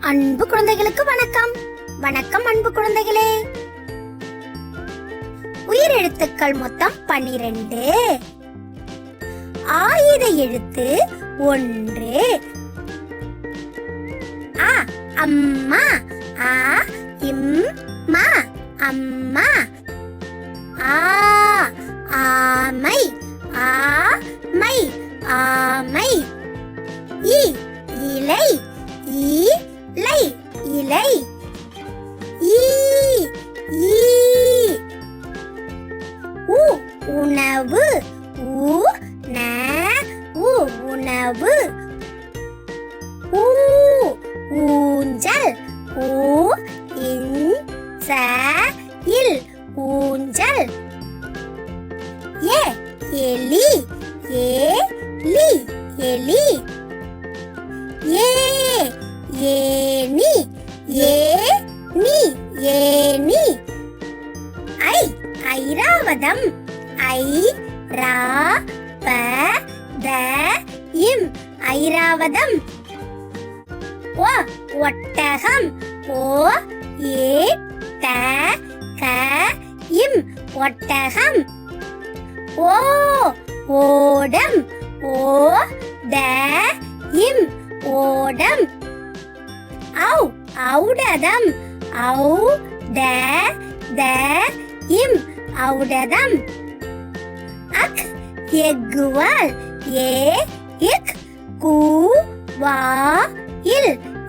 அன்பு குழந்தைகளுக்கு வணக்கம். வணக்கம் அன்பு குழந்தைகளே. உயிர் எழுத்துக்கள் மொத்தம் பன்னிரண்டு. ஆயுத எழுத்து ஒன்று. ஆ அம்மா. ஆ இம் மா அம்மா. ஆ ஆமை. ஊஞ்சல். ஊ இன் ச இல் ஊஞ்சல். ஏ எலி. ஏ லி. எலி. ஏ ஏனி ஏ நீ. ஏனி ஐ ஐராவதம். ஐ ரா ப த இம். ஐராவதம். ஓ ஒட்டகம். ஓ ஏ த க இம் ஒட்டகம். ஓ ஓடம். ஓ த இம் ஓடம். ஔ ஔடதம். ஔ த த இம் ஔடதம். அக் எக்குவால் ஏ இக் கூ வா இல்.